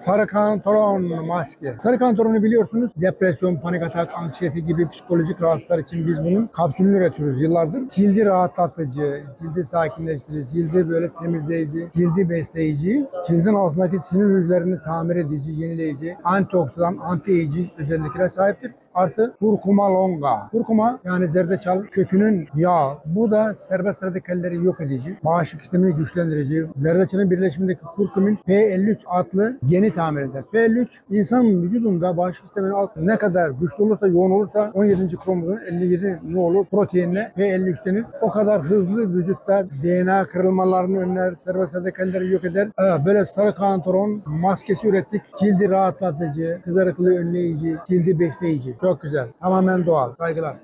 Sarı kantaron maske. Sarı kantaronu biliyorsunuz depresyon, panik atak, anksiyete gibi psikolojik rahatsızlıklar için biz bunun kapsülünü üretiyoruz yıllardır. Cildi rahatlatıcı, cildi sakinleştirici, cildi böyle temizleyici, cildi besleyici, cildin altındaki sinir hücrelerini tamir edici, yenileyici, antioksidan, anti-aging özelliklere sahiptir. Artı kurkuma longa. Kurkuma yani zerdeçal kökünün yağı. Bu da serbest radikalleri yok edici, bağışıklık sistemini güçlendirici. Zerdeçalın birleşimindeki kurkumin P53 adlı geni tamir eder. P53 insanın vücudunda bağışıklık sisteminin alt ne kadar güçlü olursa, yoğun olursa 17. kromozom 57 ne olur proteinle P53 denir. O kadar hızlı vücutta DNA kırılmalarını önler, serbest radikalleri yok eder. Evet, böyle sarı kantaron maskesi ürettik. Cildi rahatlatıcı, kızarıklığı önleyici, cildi besleyici. Çok güzel. Tamamen doğal. Saygılar.